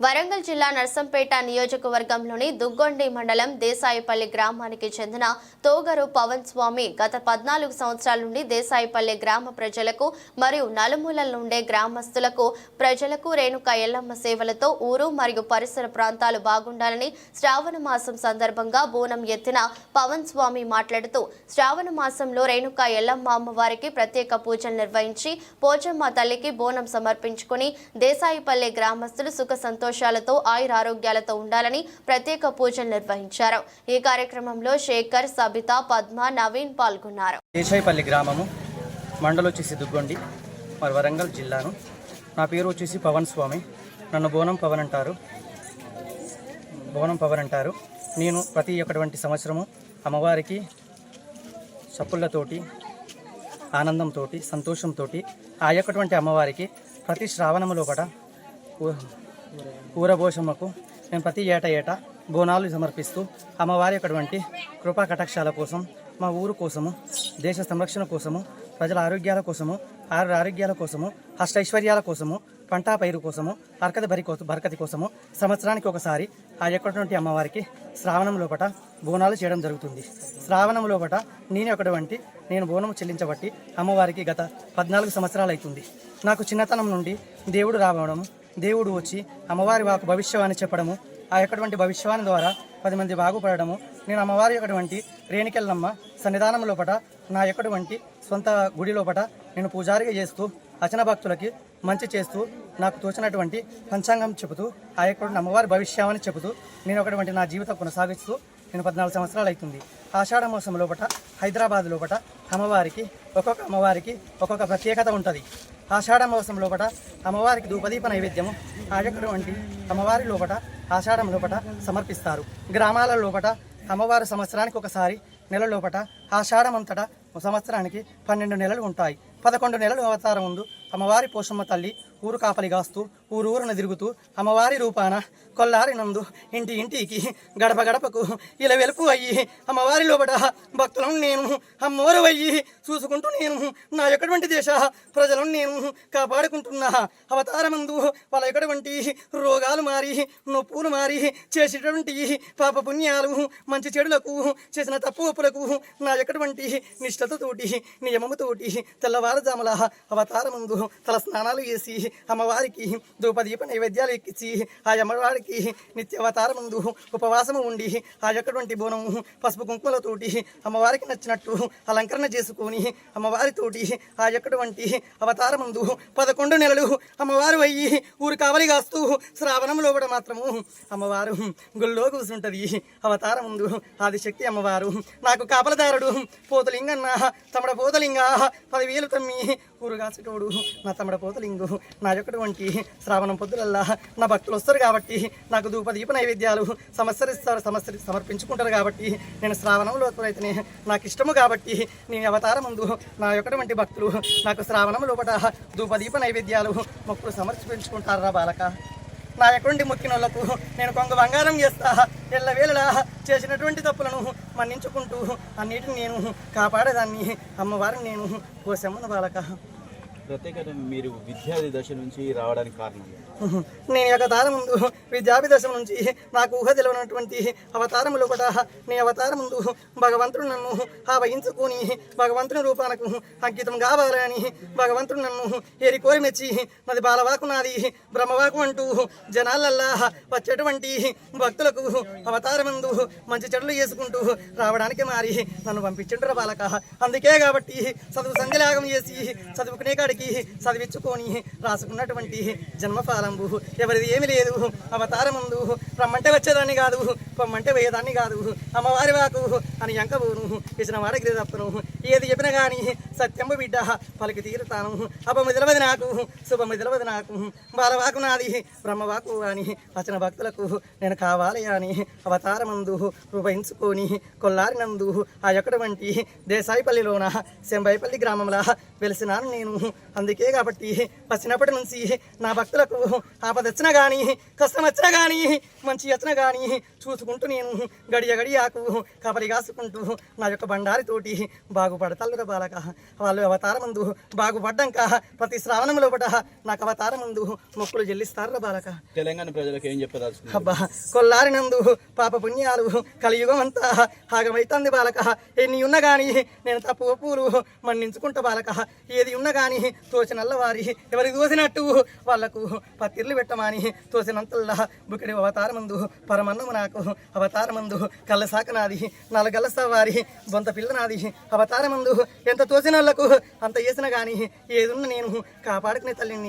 వరంగల్ జిల్లా నర్సంపేట నియోజకవర్గంలోని దుగ్గొండి మండలం దేశాయిపల్లి గ్రామానికి చెందిన తోగరు పవన్ స్వామి గత పద్నాలుగు సంవత్సరాల నుండి దేశాయిపల్లి గ్రామ ప్రజలకు మరియు నలుమూలల నుండే గ్రామస్తులకు ప్రజలకు రేణుక ఎల్లమ్మ సేవలతో ఊరు మరియు పరిసర ప్రాంతాలు బాగుండాలని శ్రావణ మాసం సందర్భంగా బోనం ఎత్తిన పవన్ స్వామి మాట్లాడుతూ శ్రావణ మాసంలో రేణుక ఎల్లమ్మ అమ్మవారికి ప్రత్యేక పూజలు నిర్వహించి పోచమ్మ తల్లికి బోనం సమర్పించుకుని దేశాయిపల్లి గ్రామస్తులు సుఖ సంతోషాలతో ఆయురారోగ్యాలతో ఉండాలని ప్రత్యేక పూజలు నిర్వహించారు. ఈ కార్యక్రమంలో శేఖర్ సబిత పద్మ నవీన్ పాల్గొన్నారు. దేశాయిపల్లి గ్రామము మండలం వచ్చేసి దుగ్గొండి మరి వరంగల్ జిల్లాను. నా పేరు వచ్చేసి పవన్ స్వామి. నన్ను బోనం పవన్ అంటారు. బోనం పవన్ అంటారు. నేను ప్రతి ఒక్కటువంటి సంవత్సరము అమ్మవారికి చప్పుళ్ళతోటి ఆనందంతో సంతోషంతో ఆ యొక్కటువంటి అమ్మవారికి ప్రతి శ్రావణములో కూడా ఊరభోషమ్మకు నేను ప్రతి ఏటా ఏటా బోనాలు సమర్పిస్తూ అమ్మవారి యొక్కటువంటి కృపా కటాక్షాల కోసం మా ఊరు కోసము దేశ సంరక్షణ కోసము ప్రజల ఆరోగ్యాల కోసము ఆరు ఆరోగ్యాల కోసము అష్టైశ్వర్యాల కోసము పంటా పైరు కోసము అరకత బరి కోసం బరకతి కోసము సంవత్సరానికి ఒకసారి ఆ యొక్కటువంటి అమ్మవారికి శ్రావణం లోపట బోనాలు చేయడం జరుగుతుంది. శ్రావణం లోపట నేను ఒకటువంటి నేను బోనం చెల్లించబట్టి అమ్మవారికి గత పద్నాలుగు సంవత్సరాలు అవుతుంది నాకు చిన్నతనం నుండి దేవుడు రావడం దేవుడు వచ్చి అమ్మవారి వాకు భవిష్యవాణి చెప్పడము ఆ యొక్కటువంటి భవిష్యవాణి ద్వారా పది మంది బాగుపడడము. నేను అమ్మవారి యొక్కటువంటి రేణికెళ్ళమ్మ సన్నిధానం లోపట నా యొక్కటువంటి సొంత గుడి లోపట నేను పూజారిగా చేస్తూ అచన భక్తులకి మంచి చేస్తూ నాకు తోచినటువంటి పంచాంగం చెబుతూ ఆ యొక్క అమ్మవారి భవిష్యవాణి చెబుతూ నేను ఒకటువంటి నా జీవితం కొనసాగిస్తూ నేను పద్నాలుగు సంవత్సరాలు అవుతుంది. ఆషాఢ మాసం లోపట హైదరాబాద్ లోపట అమ్మవారికి ఒక్కొక్క అమ్మవారికి ఒక్కొక్క ప్రత్యేకత ఉంటుంది. ఆషాఢ మాసం లోపట అమ్మవారికి ధూపదీప నైవేద్యము ఆ వంటి అమ్మవారి లోపట ఆషాఢం లోపట సమర్పిస్తారు. గ్రామాల లోపట అమ్మవారి సంవత్సరానికి ఒకసారి నెల లోపట ఆషాఢం సంవత్సరానికి పన్నెండు నెలలు ఉంటాయి. పదకొండు నెలలు అవతారం ముందు అమ్మవారి పోషమ్మ తల్లి ఊరు కాపలి కాస్తూ ఊరు ఊరున తిరుగుతూ అమ్మవారి రూపాన కొల్లారి నందు ఇంటి ఇంటికి గడప గడపకు ఇలా వెలుపు అయ్యి అమ్మవారి లోపట భక్తులను నేను అమ్మోరు అయ్యి చూసుకుంటూ నేను నా యొక్కటువంటి దేశ ప్రజలను నేను కాపాడుకుంటున్నా అవతారమందు వాళ్ళ యొక్కటువంటి రోగాలు మారి నొప్పులు మారి చేసేటటువంటి పాప పుణ్యాలు మంచి చెడులకు చేసిన తప్పు ఒప్పులకు నా యొక్కటువంటి నిష్ఠతతోటి నియమముతోటి తెల్లవారుజాముల అవతారముందు తల స్నానాలు చేసి అమ్మవారికి ధూపదీప నైవేద్యాలు ఎక్కించి ఆ అమ్మవారికి నిత్య అవతారముందు ఉపవాసము ఉండి ఆ యొక్కటువంటి బోనము పసుపు కుంకుమలతోటి అమ్మవారికి నచ్చినట్టు అలంకరణ చేసుకొని అమ్మవారితోటి ఆ యొక్కటువంటి అవతారముందు పదకొండు నెలలు అమ్మవారు అయ్యి ఊరు కావలి కాస్తూ శ్రావణంలో కూడా మాత్రము అమ్మవారు గుళ్ళో కూర్చుంటది అవతారం ముందు ఆదిశక్తి అమ్మవారు. నాకు కాపలదారుడు పోతలింగన్న తమడ పోతలింగ పదివేలు తమ్మి ఊరు నా తమడ పోతలింగు. నా యొక్కటువంటి శ్రావణం పొద్దులల్లా నా భక్తులు వస్తారు కాబట్టి నాకు ధూప దీప నైవేద్యాలు సమస్యరిస్తారు సమస్య సమర్పించుకుంటారు కాబట్టి నేను శ్రావణంలో అయితేనే నాకు ఇష్టము కాబట్టి నేను అవతారం ముందు నా యొక్కటువంటి భక్తులు నాకు శ్రావణం లోపల ధూపదీప నైవేద్యాలు మొక్కులు సమర్పించుకుంటారా బాలక? నా ఎక్కడి మొక్కిన నేను కొంగ బంగారం చేస్తా. ఎల్లవేళలా చేసినటువంటి తప్పులను మన్నించుకుంటూ అన్నిటిని నేను కాపాడేదాన్ని. అమ్మవారిని నేను కోసమ్మను బాలక. ప్రత్యేకత మీరు విద్యార్థి దశ నుంచి రావడానికి కారణం నేను అవతారం ముందు విద్యాభి దశ నుంచి నాకు ఊహ తెలియనటువంటి అవతారములు కూడా నీ అవతారం ముందు భగవంతుడు నన్ను ఆవహించుకొని భగవంతుని రూపానికి అంకితం కావాలని భగవంతుడు నన్ను ఏరి కోరి మెచ్చి నాది బాలవాకు నాది బ్రహ్మవాకు అంటూ జనాలల్లా వచ్చేటువంటి భక్తులకు అవతారమందు మంచి చెడులు చేసుకుంటూ రావడానికి మారి నన్ను పంపించుంటారు బాలక. అందుకే కాబట్టి చదువు సంధ్యలాగం చేసి చదువుకునే కాడికి చదివించుకొని రాసుకున్నటువంటి జన్మఫాలంబు. ఎవరిది ఏమి లేదు. అవతారముందు రమ్మంటే వచ్చేదాన్ని కాదు. పొమ్మంటే పోయేదాన్ని కాదు. అమ్మవారి వాకు అని ఎంకబోను. ఇచ్చిన వాడగిరి తప్పను. ఏది చెప్పినా కానీ సత్యంబు బిడ్డ పలికి తీరుతాను. అపము తెలియదు నాకు. శుభము తెలియదు నాకు. బాలవాకు నాది. బ్రహ్మవాకు అని వచ్చిన భక్తులకు నేను కావాలి అని అవతారమందు రూపయించుకొని కొల్లారినందు ఆ యొక్కటువంటి దేశాయిపల్లిలోన శంబాయిపల్లి గ్రామంలో వెలిసినాను నేను. అందుకే కాబట్టి వచ్చినప్పటి నుంచి నా భక్తులకు ఆపద వచ్చినా కానీ కష్టం వచ్చినా కానీ మంచి వచ్చినా కానీ చూసుకుంటూ నేను గడియ గడియాకు కాపరి కాసుకుంటూ నా యొక్క బండారితోటి బాగుపడతారు బాలక. వాళ్ళు అవతారమందు బాగుపడ్డాక ప్రతి శ్రావణం లోపట నాకు అవతారమందు మొక్కులు చెల్లిస్తారు బాలక. తెలంగాణ ప్రజలకు ఏం చెప్పదలుచుకున్నారు? అబ్బా కొల్లారినందు పాప పుణ్యాలు కలియుగం అంతా ఆగమైతుంది బాలక. ఎన్ని ఉన్నా గాని నేను తప్పు ఒప్పులు మన్నించుకుంటా బాలక. ఏది ఉన్నా గాని తోచినల్ల వారి ఎవరికి తోసినట్టు వాళ్ళకు పత్తిర్లు పెట్టమని తోసినంతల్లా బుకిడి అవతారమందు పరమన్నము నాకు అవతారమందు కళ్ళ సాక నాది నలగలస వారి బొంత పిల్ల నాది అవతారమందు ఎంత తోసిన అంత చేసిన కానీ ఏదున్న నేను కాపాడుకునే తల్లిని